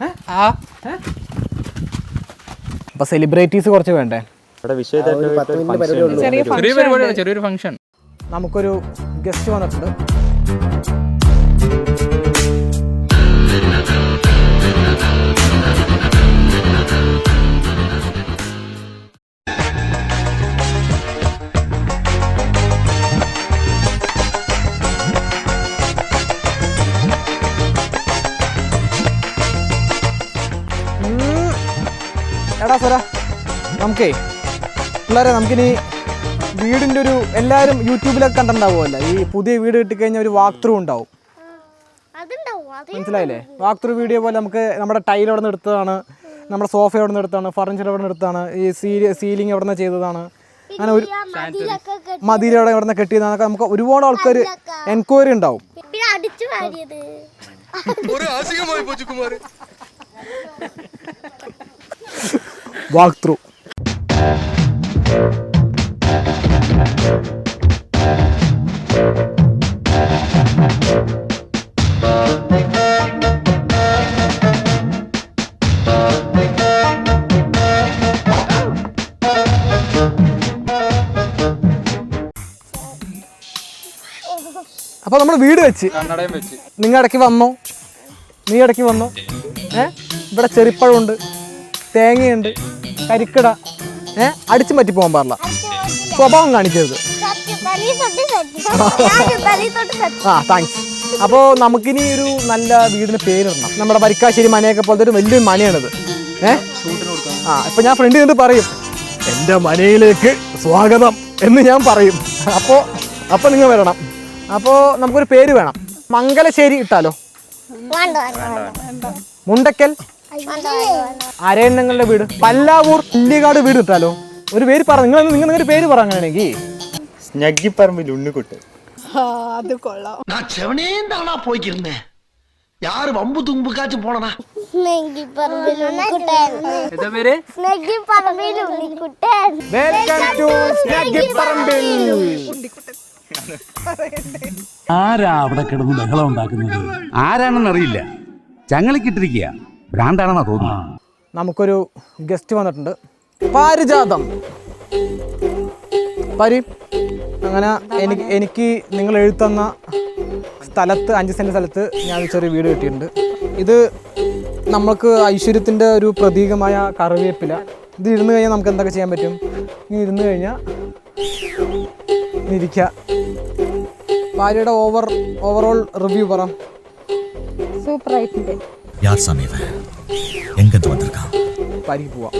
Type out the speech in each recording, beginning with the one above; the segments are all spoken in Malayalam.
ആ? അപ്പോൾ സെലിബ്രിറ്റീസ് കുറച്ച് വേണ്ടേ? ഇവിടെ പരിപാടിയാണ് ചെറിയൊരു ഫംഗ്ഷൻ നമുക്കൊരു ഗസ്റ്റ് വന്നിട്ടുണ്ട്. നമുക്കേ പിള്ളേരെ നമുക്കിനി വീടിന്റെ ഒരു എല്ലാവരും യൂട്യൂബിലൊക്കെ കണ്ടിട്ടുണ്ടാവുമല്ലോ. ഈ പുതിയ വീട് കിട്ടിക്കഴിഞ്ഞാൽ ഒരു വാക്ക് ത്രൂ ഉണ്ടാവും മനസ്സിലായില്ലേ? വാക്ക് ത്രൂ വീഡിയോ പോലെ നമുക്ക് നമ്മുടെ ടൈൽ അവിടെ നിന്ന് എടുത്തതാണ് നമ്മുടെ സോഫ അവിടെ നിന്ന് എടുത്താണ് ഫർണിച്ചർ അവിടെ നിന്ന് എടുത്താണ് ഈ സീലി സീലിംഗ് എവിടെ നിന്ന് ചെയ്തതാണ്. അങ്ങനെ ഒരു മതിലവിടെ എവിടെ നിന്ന് കെട്ടിയതാണൊക്കെ നമുക്ക് ഒരുപാട് ആൾക്കാർ എൻക്വയറി ഉണ്ടാവും. വാക്ക് ത്രൂ അപ്പോൾ നമ്മൾ വീട് വെച്ച്. നിങ്ങൾ ഇടയ്ക്ക് വന്നോ? നീ ഇടയ്ക്ക് വന്നോ? ഏ? ഇവിടെ ചെറിപ്പഴമുണ്ട്. തേങ്ങയുണ്ട്. കരിക്കട. ഏ? അടിച്ചു പറ്റി പോകാൻ പാടില്ല. സ്വഭാവം കാണിക്കരുത്. ആ താങ്ക്സ് അപ്പോൾ നമുക്കിനി ഒരു നല്ല വീടിന് പേരിടണം. നമ്മുടെ വരിക്കാശ്ശേരി മനയൊക്കെ പോലത്തെ ഒരു വലിയൊരു മനയാണിത് ഏ? ആ ഇപ്പം ഞാൻ ഫ്രണ്ട് നിന്ന് പറയും എന്റെ മനയിലേക്ക് സ്വാഗതം എന്ന് ഞാൻ പറയും. അപ്പോ അപ്പോൾ നിങ്ങൾ വരണം. അപ്പോ നമുക്കൊരു പേര് വേണം. മംഗലശ്ശേരി ഇട്ടാലോ? മുണ്ടക്കൽ? വേണ്ട വേണ്ട അരയണ്ണങ്ങളുടെ വീട് പല്ലാവൂർ ഇല്ലികാട് വീട് ഇട്ടാലോ ഒരു പേര് പറ നിങ്ങൾ നിങ്ങൾ നിങ്ങളുടെ പേര് പറ അങ്ങനെയാണെങ്കിൽ സ്നഗ്ഗിപ്പറമ്പിൽ ഉണ്ണിക്കുട്ട് நான் செவனேந்தானா போய்க்கிருந்தேன் யாரு வம்பு தும்புக்காச்சும் போனனா സ്നേഹി പറമ്പിൽ ഉണ്ണിക്കുട്ടൻ എന്താ പേര് സ്നേഹി പറമ്പിൽ ഉണ്ണിക്കുട്ടൻ വെൽക്കം ടു സ്നഗ്ഗിപ്പറമ്പിൽ ആരാ അവിടെ കിടന്ന് ബഹളം ഉണ്ടാക്കുന്നത് ആരാണെന്നറിയില്ല ചങ്ങലിക്കിട്ടിരിക്കുക ഭ്രാന്താണെന്നാ തോന്നുന്നു. നമുക്കൊരു ഗസ്റ്റ് വന്നിട്ടുണ്ട്. പാരിജാതം. പരി അങ്ങനെ എനിക്ക് എനിക്ക് നിങ്ങൾ എഴുത്തന്ന സ്ഥലത്ത് അഞ്ച് സെന്റ് സ്ഥലത്ത് ഞാൻ ഒരു ചെറിയ വീട് കിട്ടിയിട്ടുണ്ട്. ഇത് നമുക്ക് ഐശ്വര്യത്തിന്റെ ഒരു പ്രതീകമായ കറിവേപ്പില. ഇത് ഇരുന്ന് കഴിഞ്ഞാൽ നമുക്ക് എന്തൊക്കെ ചെയ്യാൻ പറ്റും? ഇനി ഇരുന്ന് കഴിഞ്ഞാൽ ഇരിക്കുക ഭാര്യയുടെ ഓവർ ഓവറോൾ റിവ്യൂ പറ. யார் சாமி இவன் எங்கிருந்து வந்திருக்கான் പാരിക്ക് പോവാം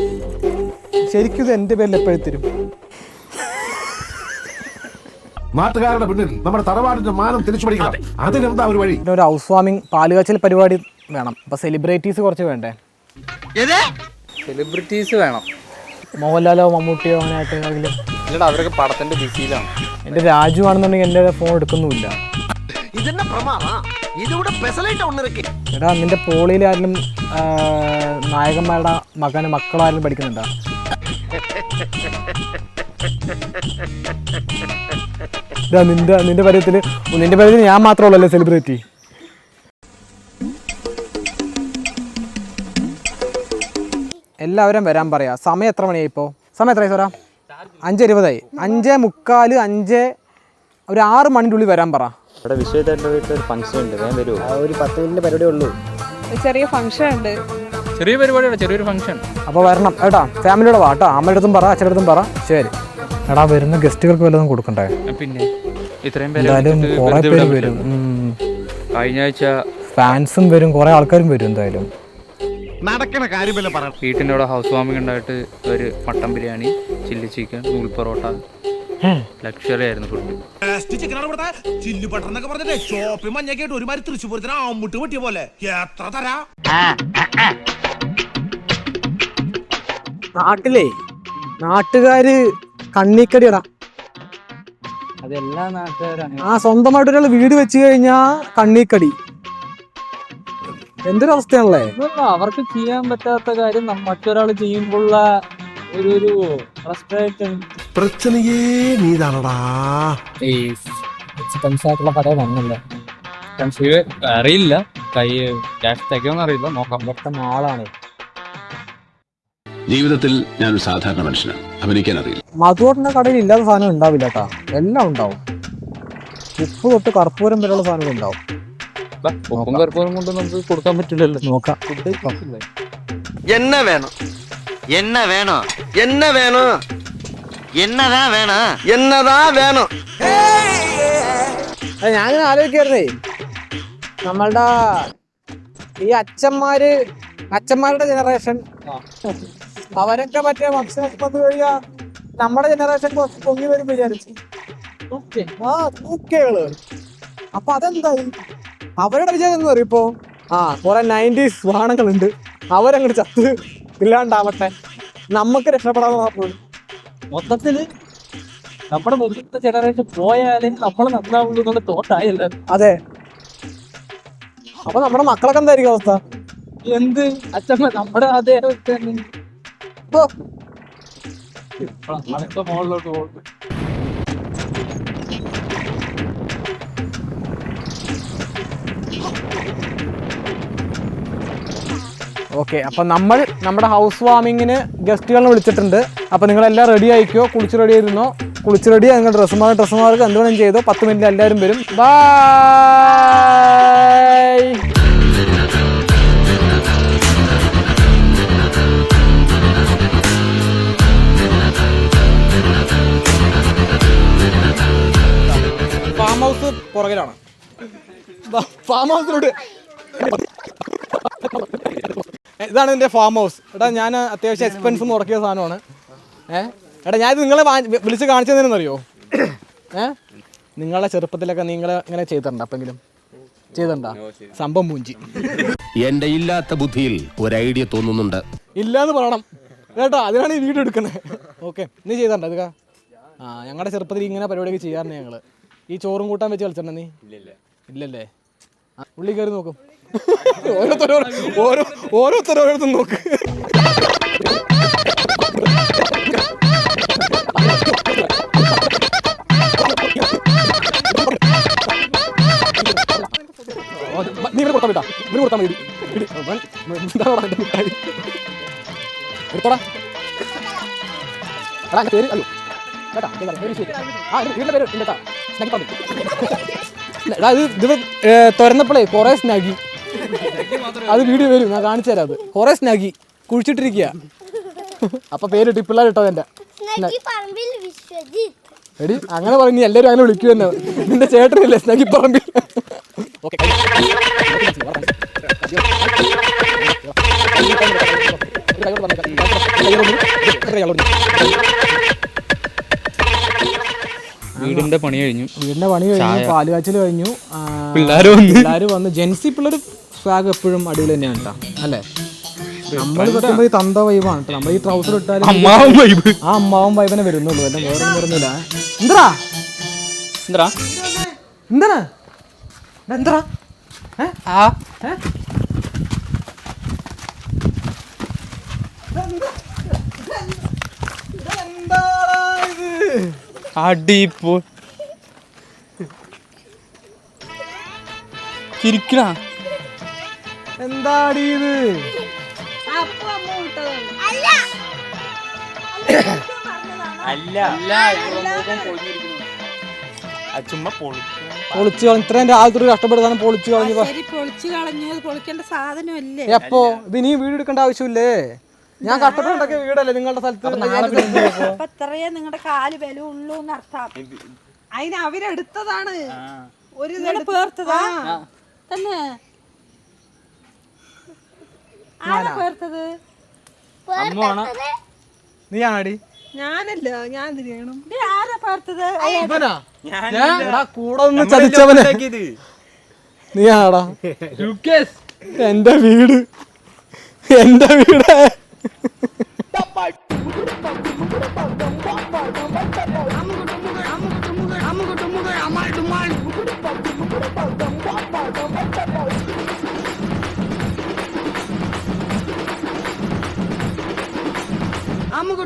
ശരിക്കും ഇത് എൻ്റെ പേരിൽ എപ്പോഴും തരും നാട്ടുകാരുടെ പിന്നിൽ നമ്മുടെ തറവാടിന്റെ മാനം തിരിച്ചു പിടിക്കണം അതിനെന്താ ഒരു വഴി പിന്നെ ഒരു ഹൗസ് വാമിംഗ് പാലുകാച്ചൽ പരിപാടി വേണം അപ്പോൾ സെലിബ്രിറ്റീസ് കുറച്ച് വേണ്ടേ സെലിബ്രിറ്റീസ് വേണം മോഹൻലാലോ മമ്മൂട്ടിയോ അങ്ങനെ ആയിട്ട് ആരെങ്കിലും ഇല്ലടാ അവരൊക്കെ പടത്തിന്റെ ബിസിയിലാണ് എൻ്റെ രാജു ആണെന്നുണ്ടെങ്കിൽ എൻ്റെ ഫോൺ എടുക്കുന്നുമില്ല இது என்ன ഇതിവിടെ പെസലായിട്ട് ഒന്നിറക്കി എടാ നിന്റെ പോളിയിലായാലും നായകന്മാരുടെ മകന് മക്കളായാലും പഠിക്കുന്നുണ്ടോ? നിന്റെ നിന്റെ പരിചയത്തിൽ നിന്റെ പരിചയത്തിൽ ഞാൻ മാത്രമല്ലേ സെലിബ്രിറ്റി എല്ലാവരും വരാൻ പറയാ. സമയം എത്ര മണിയായി ഇപ്പോ? സമയം എത്രയായി സാറാ? അഞ്ച് ഇരുപതായി. അഞ്ച് മുക്കാൽ അഞ്ച് ഒരു ആറ് മണിന്റെ ഉള്ളിൽ വരാൻ പറ. ഇവിടെ വിഷയമായിട്ട് വീട്ടിൽ ഒരു ഫംഗ്ഷൻ ഉണ്ട്. വേഗം വരുമോ ഒരു പത്ത് മിനിറ്റ് പരിപാടി ഉള്ളൂ. ഒരു ചെറിയ ഫംഗ്ഷൻ ഉണ്ട്. ചെറിയ പരിപാടിയാണ് ചെറിയൊരു ഫംഗ്ഷൻ അപ്പോൾ വരണം. ഏട്ടാ ഫാമിലിയോടെ വാ കേട്ടോ. അമ്മയുടെ അടുത്തും പറ അച്ഛന്റെ അടുത്തും പറ. ശരി. എടാ വരുന്ന ഗസ്റ്റുകൾക്ക് വല്ലതും കൊടുക്കണ്ടേ? പിന്നെ. ഇത്രയും പേരെ എന്തായാലും കുറേ പേര് വരും. ഉം. കഴിഞ്ഞ ആഴ്ച ഫാൻസും വരും കുറേ ആൾക്കാരും വരും എന്തായാലും. നടക്കണ കാര്യമല്ല പറ. വീട്ടിന്റെ അവിടെ ഹൗസ് വാമിംഗ് ഉണ്ടായിട്ട് ഒരു mutton biryani chilli chicken nool porotta luxury ആയിരുന്നു ഫുഡ് ചില്ലു പട്ടണൊക്കെ പറഞ്ഞിട്ട് ചോപ്പി മഞ്ഞൊക്കെ ഒരുമാതിരി തൃശ്ശൂർ പൂരത്തിന് ആമ്പുട്ട് പൊട്ടിയ പോലെ. എത്ര തരാ? നാട്ടിലേ നാട്ടുകാര് കണ്ണിക്കടിയടാ. അതെല്ലാ നാട്ടുകാരാണ്. ആ സ്വന്തമായിട്ട് ഒരാൾ വീട് വെച്ച് കഴിഞ്ഞാ കണ്ണിക്കടി. എന്തൊരു അവസ്ഥയാണല്ലേ അവർക്ക് ചെയ്യാൻ പറ്റാത്ത കാര്യം മറ്റൊരാൾ ചെയ്യുമ്പോഴുള്ള ഒരു ഒരു ഫ്രസ്ട്രേഷൻ പ്രശ്നയേ നീതാണടാ. ഈ എക്സ്പെൻസ് ആയിട്ടുള്ള പല വന്നല്ലോ അറിയില്ല. കൈ ക്യാഷ് തയ്ക്കുമെന്ന് അറിയില്ല. നോക്കാം. മൊത്തം ആളാണ് ജീവിതത്തിൽ ഞാൻ ഒരു സാധാരണ മനുഷ്യനാണ്. അഭിനയിക്കാൻ അറിയില്ല. മധുവോട്ടിന്റെ കടയിൽ ഇല്ലാത്ത സാധനം ഉണ്ടാവില്ല എല്ലാം ഉണ്ടാവും. ഉപ്പ് തൊട്ട് കർപ്പൂരം വരെയുള്ള സാധനങ്ങൾ ഉണ്ടാവും. ഉപ്പും കർപ്പൂരം കൊണ്ട് നമുക്ക് കൊടുക്കാൻ പറ്റില്ലല്ലോ. നോക്കാം. ഫുഡ് എന്നെ വേണം. എന്നെ വേണോ. എന്നെ വേണോ. എന്നതാ വേണം? എന്നതാ വേണം. ഞാനിങ്ങനെ ആലോചിക്കായിരുന്നേ നമ്മളുടെ ഈ അച്ഛന്മാര് അച്ഛന്മാരുടെ ജനറേഷൻ അവരൊക്കെ മറ്റേ ഭക്ഷണത്തിൽ കഴിഞ്ഞാൽ നമ്മുടെ ജനറേഷൻ കുറച്ച് പൊങ്ങി വരും വിചാരിച്ചു. ആ തൂക്കകൾ. അപ്പൊ അതെന്തായി? അവരുടെ വിചാരം എന്ന് പറയും ഇപ്പോ? ആ കുറെ നയന്റീസ് വാണങ്ങളുണ്ട് അവരങ്ങോട്ട് ചത്ത് ഇല്ലാണ്ടാവട്ടെ. നമുക്ക് രക്ഷപ്പെടാൻ നോക്കുള്ളൂ മൊത്തത്തിൽ നമ്മുടെ മുതിർത്ത ജനറേഷൻ പോയാലേ നമ്മൾ നന്നാവുള്ളൂ എന്നുള്ള തോട്ടായല്ലോ? അതെ. അപ്പൊ നമ്മുടെ മക്കളൊക്കെ എന്തായിരിക്കും അവസ്ഥ? എന്ത്? അച്ഛമ്മ നമ്മുടെ അതേ അവസ്ഥ തന്നെ. ഇപ്പൊ മുകളിലോട്ട് പോകും ഓക്കെ അപ്പം നമ്മൾ നമ്മുടെ ഹൗസ് വാമിങ്ങിന് ഗസ്റ്റുകളെ വിളിച്ചിട്ടുണ്ട്. അപ്പോൾ നിങ്ങളെല്ലാം റെഡി ആയിക്കോ? കുളിച്ച് റെഡി ആയിരുന്നോ? കുളിച്ച് റെഡി നിങ്ങൾ ഡ്രസ്സ് മാറി ഡ്രസ്സ് മാർക്ക് എന്ത് വേണം ചെയ്തോ. പത്ത് മിനിറ്റ് എല്ലാവരും വരും. ബൈ ഫാം ഹൗസ് പുറകിലാണ്. ഫാം ഹൗസിലോട്ട് ഇതാണ് എന്റെ ഫാം ഹൗസ് എടാ ഞാൻ അത്യാവശ്യം എക്സ്പെൻസ് മുടക്കിയ സാധനമാണ്. ഏഹ് എടാ ഞാനിത് നിങ്ങളെ വിളിച്ച് കാണിച്ചതെന്നറിയോ ഏഹ് നിങ്ങളെ ചെറുപ്പത്തിലൊക്കെ നിങ്ങൾ ഇങ്ങനെ ചെയ്തിട്ടുണ്ട് അപ്പെങ്കിലും. ചെയ്തിട്ടുണ്ടോ? സംഭവം പൂഞ്ചി. എന്റെ ഇല്ലാത്ത ബുദ്ധിയിൽ ഒരു ഐഡിയ തോന്നുന്നുണ്ട്. ഇല്ലാന്ന് പറയണം. കേട്ടോ അതിനാണ് ഈ വീഡിയോ എടുക്കുന്നത്. ഓക്കെ നീ ചെയ്തിട്ടുണ്ടോ ഇതൊക്കെ? ആ ഞങ്ങളുടെ ചെറുപ്പത്തിൽ ഇങ്ങനെ പരിപാടിയൊക്കെ ചെയ്യാറുണ്ട് ഞങ്ങൾ ഈ ചോറും കൂട്ടാൻ വെച്ച് കളിച്ചിട്ടുണ്ടോ നീ? ഇല്ലല്ലേ. ഉള്ളി കയറി നോക്കും. ഓരോരുത്തരോ ഓരോ ഓരോരുത്തരോരോരുത്തും നോക്ക്. നീ ഇവിടെ കൊടുത്താ വിട്ടാ ഇവിടെ കൊടുത്താൽ മതി. മിഠായി? എടുത്തോടാ. എടാ എന്റെ പേര് അല്ലോ കേട്ടാ? ആ വീടിന്റെ പേര് ഉണ്ട് കേട്ടാ സ്നാക്കി പറഞ്ഞു എടാ ഇത് ഇത് കുറേ സ്നാഗി അത് വീഡിയോ വരും ഞാൻ കാണിച്ചു തരാം അത്. കുറേ സ്നാഗി കുഴിച്ചിട്ടിരിക്കുക അപ്പൊ പേരിട്ട് പിള്ളേർ ഇട്ടോ എന്റെ പറമ്പിൽ വിശ്വജിത്ത്. എടി അങ്ങനെ പറഞ്ഞു എല്ലാരും എല്ലാവരും അങ്ങനെ വിളിക്കൂ തന്നെ നിന്റെ ചേട്ടനില്ലേ സ്നാഗി പറമ്പിൽ? ഓക്കെ. വീടിന്റെ പണി കഴിഞ്ഞു. വീടിന്റെ പണി കഴിഞ്ഞു പാൽ കാച്ചിൽ കഴിഞ്ഞു. പിള്ളേർ വന്നു വന്ന്. പിള്ളേര് വന്ന്. ജെൻസി പിള്ളേർ സ്വാഗ് എപ്പോഴും അടിപൊളി തന്നെയാണ് കേട്ടോ അല്ലേ? നമ്മൾ ഈ തന്ത വൈബാണ് നമ്മൾ ഈ ട്രൗസർ ഇട്ടാലും വൈബ് ആ അമ്മാവും വൈബനെ വരുന്നുള്ളൂ. എന്നെ വേറെ വരുന്നില്ല. എന്താ എന്താ? എന്താണ് എന്താ ആ അടിപ്പോ ചിരിക്കണ? എന്താടി ഇത്? അല്ല. ചുമ്മാ പൊളി പൊളിച്ചു കളഞ്ഞു. ഇത്രയും രാവിലത്തെ ഒരു കഷ്ടപ്പെടുത്താനും പൊളിച്ചു കളഞ്ഞു. പൊളിച്ചു കളഞ്ഞു. പൊളിക്കേണ്ട സാധനമല്ലേ? എപ്പോ ഇത് ഇനി വീട് എടുക്കേണ്ട ആവശ്യമില്ലേ? ഞാൻ കഷ്ടപ്പെട്ടുണ്ടാക്കിയ വീടല്ലേ നിങ്ങളുടെ സ്ഥലത്ത്? അപ്പൊ ഇത്രയേ നിങ്ങളുടെ കാൽ വില ഉള്ളൂ എന്നർത്ഥം അതിന് അവരെടുത്തതാണ്. ഒരു പേർത്തതാ? തന്നെ. ആരാ പേർത്തത്? നീയാണടി? ഞാനല്ല ഞാൻ തിരിയണം. ആരാ പേർത്തത്? ഇവനാ? ഞാൻ എടാ കൂടെ നിന്ന് ചതിച്ചവനെ. നീയാടാ. എന്റെ വീട്. എന്റെ വീട്. അമ്മുക്ക്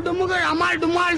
ডুমুক আমার ডুমাল